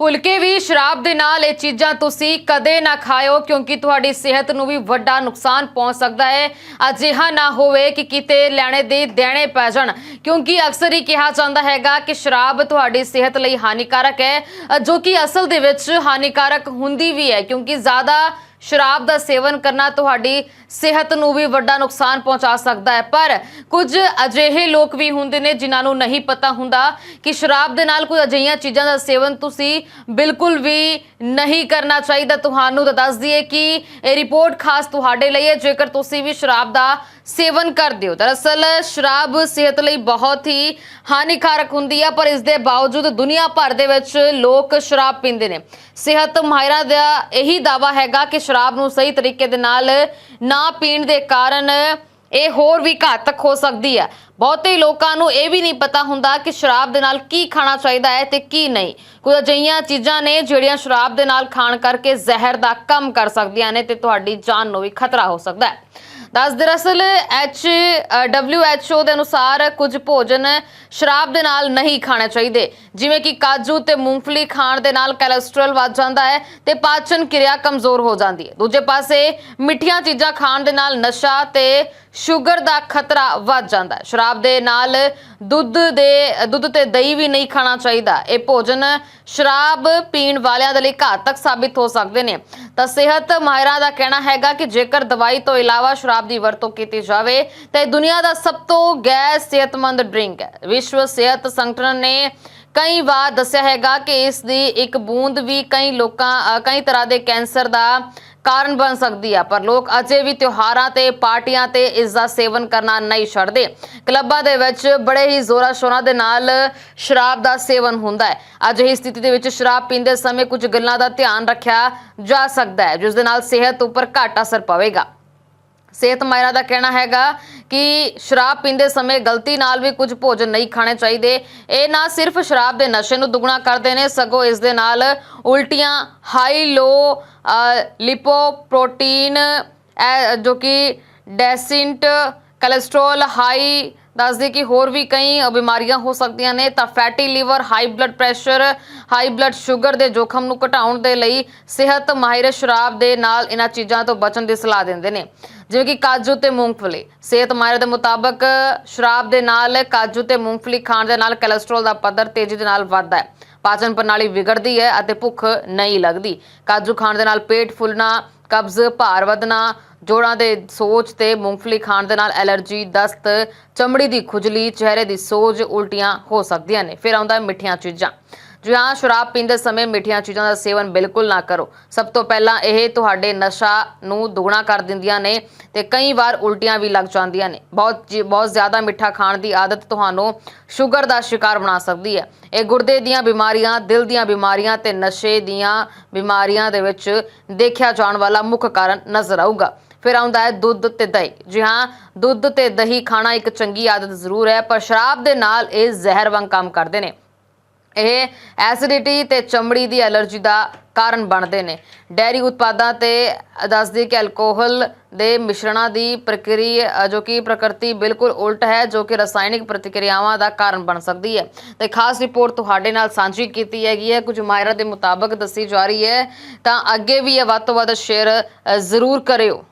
ਭੁੱਲ ਕੇ ਵੀ ਸ਼ਰਾਬ ਦੇ ਨਾਲ ਇਹ ਚੀਜ਼ਾਂ ਤੁਸੀਂ ਕਦੇ ਨਾ ਖਾਇਓ ਕਿਉਂਕਿ ਤੁਹਾਡੀ ਸਿਹਤ ਨੂੰ ਵੀ ਵੱਡਾ ਨੁਕਸਾਨ ਪਹੁੰਚ ਸਕਦਾ ਹੈ। ਅਜਿਹਾ ਨਾ ਹੋਵੇ ਕਿ ਕਿਤੇ ਲੈਣੇ ਦੇ ਦੇਣੇ ਪੈ ਜਾਣ। ਕਿਉਂਕਿ ਅਕਸਰ ਹੀ ਕਿਹਾ ਜਾਂਦਾ ਹੈਗਾ ਕਿ ਸ਼ਰਾਬ ਤੁਹਾਡੀ ਸਿਹਤ ਲਈ ਹਾਨੀਕਾਰਕ ਹੈ ਅ, ਜੋ ਕਿ ਅਸਲ ਦੇ ਵਿੱਚ ਹਾਨੀਕਾਰਕ ਹੁੰਦੀ ਵੀ ਹੈ ਕਿਉਂਕਿ ਜ਼ਿਆਦਾ ਸ਼ਰਾਬ ਦਾ ਸੇਵਨ ਕਰਨਾ ਤੁਹਾਡੀ ਸਿਹਤ ਨੂੰ ਵੀ ਵੱਡਾ ਨੁਕਸਾਨ ਪਹੁੰਚਾ ਸਕਦਾ ਹੈ। ਪਰ ਕੁਝ ਅਜਿਹੇ ਲੋਕ ਵੀ ਹੁੰਦੇ ਨੇ ਜਿਨ੍ਹਾਂ ਨੂੰ ਨਹੀਂ ਪਤਾ ਹੁੰਦਾ ਕਿ ਸ਼ਰਾਬ ਦੇ ਨਾਲ ਕੋਈ ਅਜਿਹੀਆਂ ਚੀਜ਼ਾਂ ਦਾ ਸੇਵਨ ਤੁਸੀਂ ਬਿਲਕੁਲ ਵੀ ਨਹੀਂ ਕਰਨਾ ਚਾਹੀਦਾ। ਤੁਹਾਨੂੰ ਤਾਂ ਦੱਸ ਦਈਏ ਕਿ ਇਹ ਰਿਪੋਰਟ ਖਾਸ ਤੁਹਾਡੇ ਲਈ ਹੈ। ਜੇਕਰ ਤੁਸੀਂ ਵੀ ਸ਼ਰਾਬ ਦਾ ਸੇਵਨ ਕਰਦੇ ਹੋ ਦਰਅਸਲ ਸ਼ਰਾਬ ਸਿਹਤ ਲਈ ਬਹੁਤ ਹੀ ਹਾਨੀਕਾਰਕ ਹੁੰਦੀ ਹੈ ਪਰ ਇਸ ਦੇ ਬਾਵਜੂਦ ਦੁਨੀਆ ਭਰ ਦੇ ਵਿੱਚ ਲੋਕ ਸ਼ਰਾਬ ਪੀਂਦੇ ਨੇ। ਸਿਹਤ ਮਾਹਿਰਾਂ ਦਾ ਇਹੀ ਦਾਵਾ ਹੈਗਾ ਕਿ ਸ਼ਰਾਬ ਨੂੰ ਸਹੀ ਤਰੀਕੇ ਦੇ ਨਾਲ ਨਾ ਪੀਣ ਦੇ ਕਾਰਨ ਇਹ ਹੋਰ ਵੀ ਘਾਤਕ ਹੋ ਸਕਦੀ ਹੈ ਬਹੁਤੇ ਲੋਕਾਂ ਨੂੰ ਇਹ ਵੀ ਨਹੀਂ ਪਤਾ ਹੁੰਦਾ ਕਿ ਸ਼ਰਾਬ ਦੇ ਨਾਲ ਕੀ ਖਾਣਾ ਚਾਹੀਦਾ ਹੈ ਤੇ ਕੀ ਨਹੀਂ। ਕੁਝ ਅਜਿਹੀਆਂ ਚੀਜ਼ਾਂ ਨੇ ਜਿਹੜੀਆਂ ਸ਼ਰਾਬ ਦੇ ਨਾਲ ਖਾਣ ਕਰਕੇ ਜ਼ਹਿਰ ਦਾ ਕੰਮ ਕਰ ਸਕਦੀਆਂ ਨੇ ਤੇ ਤੁਹਾਡੀ ਜਾਨ ਨੂੰ ਵੀ ਖਤਰਾ ਹੋ ਸਕਦਾ ਹੈ। ਦੱਸ ਦਰਅਸਲ ਐਚ ਓ ਦੇ ਅਨੁਸਾਰ ਕੁਝ ਭੋਜਨ ਸ਼ਰਾਬ ਦੇ ਨਾਲ ਨਹੀਂ ਖਾਣੇ ਚਾਹੀਦੇ। ਜਿਵੇਂ ਕਿ ਕਾਜੂ ਤੇ ਮੂੰਗਫਲੀ ਖਾਣ ਦੇ ਨਾਲ ਕੋਲੇਸਟ੍ਰੋਲ ਵੱਧ ਜਾਂਦਾ ਹੈ ਤੇ ਪਾਚਨ ਕਿਰਿਆ ਕਮਜ਼ੋਰ ਹੋ ਜਾਂਦੀ ਹੈ। ਦੂਜੇ ਪਾਸੇ, ਮਿੱਠੀਆਂ ਚੀਜ਼ਾਂ ਖਾਣ ਦੇ ਨਾਲ ਨਸ਼ਾ ਤੇ ਸ਼ੂਗਰ ਦਾ ਖਤਰਾ ਵੱਧ ਜਾਂਦਾ ਹੈ। ਸ਼ਰਾਬ ਦੇ ਨਾਲ ਦੁੱਧ ਦੇ, ਦੁੱਧ ਤੇ ਦਹੀਂ ਵੀ ਨਹੀਂ ਖਾਣਾ ਚਾਹੀਦਾ। ਇਹ ਭੋਜਨ ਸ਼ਰਾਬ ਪੀਣ ਵਾਲਿਆਂ ਦੇ ਲਈ ਘਾਤਕ ਸਾਬਿਤ ਹੋ ਸਕਦੇ ਨੇ। ਤਾਂ ਸਿਹਤ ਮਾਹਿਰਾਂ ਦਾ ਕਹਿਣਾ ਹੈਗਾ ਕਿ ਜੇਕਰ ਦਵਾਈ ਤੋਂ ਇਲਾਵਾ ਸ਼ਰਾਬ ਦੀ ਵਰਤੋਂ ਕੀਤੀ ਜਾਵੇ, ਤਾਂ ਇਹ ਦੁਨੀਆ ਦਾ ਸਭ ਤੋਂ ਗੈਰ ਸਿਹਤਮੰਦ ਡਰਿੰਕ ਹੈ। ਵਿਸ਼ਵ ਸਿਹਤ ਸੰਗਠਨ ਨੇ ਕਈ ਵਾਰ ਦੱਸਿਆ ਹੈਗਾ ਕਿ ਇਸ ਦੀ ਇੱਕ ਬੂੰਦ ਵੀ ਕਈ ਲੋਕਾਂ ਕਈ ਤਰ੍ਹਾਂ ਦੇ ਕੈਂਸਰ ਦਾ ਕਾਰਨ ਬਣ ਸਕਦੀ ਹੈ ਪਰ ਲੋਕ ਅਜੇ ਵੀ ਤਿਉਹਾਰਾਂ ਤੇ ਪਾਰਟੀਆਂ ਤੇ ਇਸ ਦਾ ਸੇਵਨ ਕਰਨਾ ਨਹੀਂ ਛੱਡਦੇ। ਕਲੱਬਾਂ ਦੇ ਵਿੱਚ ਬੜੇ ਹੀ ਜ਼ੋਰਾਂ ਸ਼ੋਰਾਂ ਦੇ ਨਾਲ ਸ਼ਰਾਬ ਦਾ ਸੇਵਨ ਹੁੰਦਾ ਹੈ। ਅਜਿਹੀ ਸਥਿਤੀ ਦੇ ਵਿੱਚ ਸ਼ਰਾਬ ਪੀਂਦੇ ਸਮੇਂ ਕੁਝ ਗੱਲਾਂ ਦਾ ਧਿਆਨ ਰੱਖਿਆ ਜਾ ਸਕਦਾ ਹੈ, ਜਿਸ ਦੇ ਨਾਲ ਸਿਹਤ ਉੱਪਰ ਘੱਟ ਅਸਰ ਪਵੇਗਾ। ਸਿਹਤ ਮਾਹਿਰਾਂ ਦਾ ਕਹਿਣਾ ਹੈਗਾ ਕਿ ਸ਼ਰਾਬ ਪੀਂਦੇ ਸਮੇਂ ਗਲਤੀ ਨਾਲ ਵੀ ਕੁਝ ਭੋਜਨ ਨਹੀਂ ਖਾਣੇ ਚਾਹੀਦੇ। ਇਹ ਨਾ ਸਿਰਫ ਸ਼ਰਾਬ ਦੇ ਨਸ਼ੇ ਨੂੰ ਦੁੱਗਣਾ ਕਰਦੇ ਨੇ, ਸਗੋਂ ਇਸ ਦੇ ਨਾਲ ਉਲਟੀਆਂ ਹਾਈ ਲੋ ਲਿਪੋਪ੍ਰੋਟੀਨ ਇਹ ਜੋ ਕਿ ਡੈਸਿੰਟ ਕੋਲੇਸਟ੍ਰੋਲ ਹਾਈ ਦੱਸਦੇ ਕਿ ਹੋਰ ਵੀ ਕਈ ਬਿਮਾਰੀਆਂ ਹੋ ਸਕਦੀਆਂ ਨੇ। ਤਾਂ fatty liver high blood pressure high blood sugar ਦੇ ਜੋਖਮ ਨੂੰ ਘਟਾਉਣ ਦੇ ਲਈ ਸਿਹਤ ਮਾਹਿਰ ਸ਼ਰਾਬ ਦੇ ਨਾਲ ਇਹਨਾਂ ਚੀਜ਼ਾਂ ਤੋਂ ਬਚਣ ਦੀ ਸਲਾਹ ਦਿੰਦੇ ਨੇ। ਜਿਵੇਂ ਕਿ ਕਾਜੂ ਤੇ ਮੂੰਗਫਲੀ। ਸਿਹਤ ਮਾਹਿਰ ਦੇ ਮੁਤਾਬਕ ਸ਼ਰਾਬ ਦੇ ਨਾਲ ਕਾਜੂ ਤੇ ਮੂੰਗਫਲੀ ਖਾਣ ਦੇ ਨਾਲ ਕੋਲੇਸਟ੍ਰੋਲ ਦਾ ਪੱਧਰ ਤੇਜ਼ੀ ਦੇ ਨਾਲ ਵੱਧਦਾ ਹੈ। ਪਾਚਨ ਪ੍ਰਣਾਲੀ ਵਿਗੜਦੀ ਹੈ ਅਤੇ ਭੁੱਖ ਨਹੀਂ ਲੱਗਦੀ। ਕਾਜੂ ਖਾਣ ਦੇ ਨਾਲ ਪੇਟ ਫੁੱਲਣਾ, ਕਬਜ਼ ਭਾਰ ਵਧਣਾ, ਜੋੜਾਂ ਦੇ ਸੋਜ ਤੇ ਮੂੰਗਫਲੀ ਖਾਣ ਦੇ ਨਾਲ ਐਲਰਜੀ, ਦਸਤ, ਚਮੜੀ ਦੀ ਖੁਜਲੀ, ਚਿਹਰੇ ਦੀ ਸੋਜ ਉਲਟੀਆਂ ਹੋ ਸਕਦੀਆਂ ਨੇ। ਫਿਰ ਆਉਂਦਾ ਮਿੱਠੀਆਂ ਚੀਜ਼ਾਂ। ਜੀ ਹਾਂ, ਸ਼ਰਾਬ ਪੀਂਦੇ ਸਮੇਂ ਮਿੱਠੀਆਂ ਚੀਜ਼ਾਂ ਦਾ ਸੇਵਨ ਬਿਲਕੁਲ ਨਾ ਕਰੋ। ਸਭ ਤੋਂ ਪਹਿਲਾਂ ਇਹ ਤੁਹਾਡੇ ਨਸ਼ਾ ਨੂੰ ਦੁਗਣਾ ਕਰ ਦਿੰਦੀਆਂ ਨੇ ਤੇ ਕਈ ਵਾਰ ਉਲਟੀਆਂ ਵੀ ਲੱਗ ਜਾਂਦੀਆਂ ਨੇ। ਬਹੁਤ ਜੀ- ਬਹੁਤ ਜ਼ਿਆਦਾ ਮਿੱਠਾ ਖਾਣ ਦੀ ਆਦਤ ਤੁਹਾਨੂੰ ਸ਼ੂਗਰ ਦਾ ਸ਼ਿਕਾਰ ਬਣਾ ਸਕਦੀ ਹੈ। ਇਹ ਗੁਰਦੇ ਦੀਆਂ ਬਿਮਾਰੀਆਂ, ਦਿਲ ਦੀਆਂ ਬਿਮਾਰੀਆਂ ਤੇ ਨਸ਼ੇ ਦੀਆਂ ਬਿਮਾਰੀਆਂ ਦੇ ਵਿੱਚ ਦੇਖਿਆ ਜਾਣ ਵਾਲਾ ਮੁੱਖ ਕਾਰਨ ਨਜ਼ਰ ਆਊਗਾ। ਫਿਰ ਆਉਂਦਾ ਹੈ ਦੁੱਧ ਤੇ ਦਹੀਂ। ਜੀ ਹਾਂ, ਦੁੱਧ ਤੇ ਦਹੀਂ ਖਾਣਾ ਇੱਕ ਚੰਗੀ ਆਦਤ ਜ਼ਰੂਰ ਹੈ, ਪਰ ਸ਼ਰਾਬ ਦੇ ਨਾਲ ਇਹ ਜ਼ਹਿਰ ਵਾਂਗ ਕੰਮ ਕਰਦੇ ਨੇ। ਇਹ ਐਸਿਡਿਟੀ ਤੇ ਚਮੜੀ ਦੀ ਐਲਰਜੀ ਦਾ ਕਾਰਨ ਬਣਦੇ ਨੇ। ਡੈਰੀ ਉਤਪਾਦਾਂ ਤੇ ਦੱਸਦੀ ਕਿ ਅਲਕੋਹਲ ਦੇ ਮਿਸ਼ਰਣਾਂ ਦੀ ਪ੍ਰਕਿਰਿਆ, ਜੋ ਕਿ ਪ੍ਰਕਿਰਤੀ ਬਿਲਕੁਲ ਉਲਟ ਹੈ, ਜੋ ਕਿ ਰਸਾਇਣਿਕ ਪ੍ਰਤੀਕਿਰਿਆਵਾਂ ਦਾ ਕਾਰਨ ਬਣ ਸਕਦੀ ਹੈ। ਤੇ ਖਾਸ ਰਿਪੋਰਟ ਤੁਹਾਡੇ ਨਾਲ ਸਾਂਝੀ ਕੀਤੀ ਹੈਗੀ ਹੈ। ਕੁਝ ਮਾਹਿਰਾਂ ਦੇ ਮੁਤਾਬਕ ਦੱਸੀ ਜਾ ਰਹੀ ਹੈ। ਤਾਂ ਅੱਗੇ ਵੀ ਇਹ ਵੱਧ ਤੋਂ ਵੱਧ ਸ਼ੇਅਰ ਜ਼ਰੂਰ ਕਰਿਓ।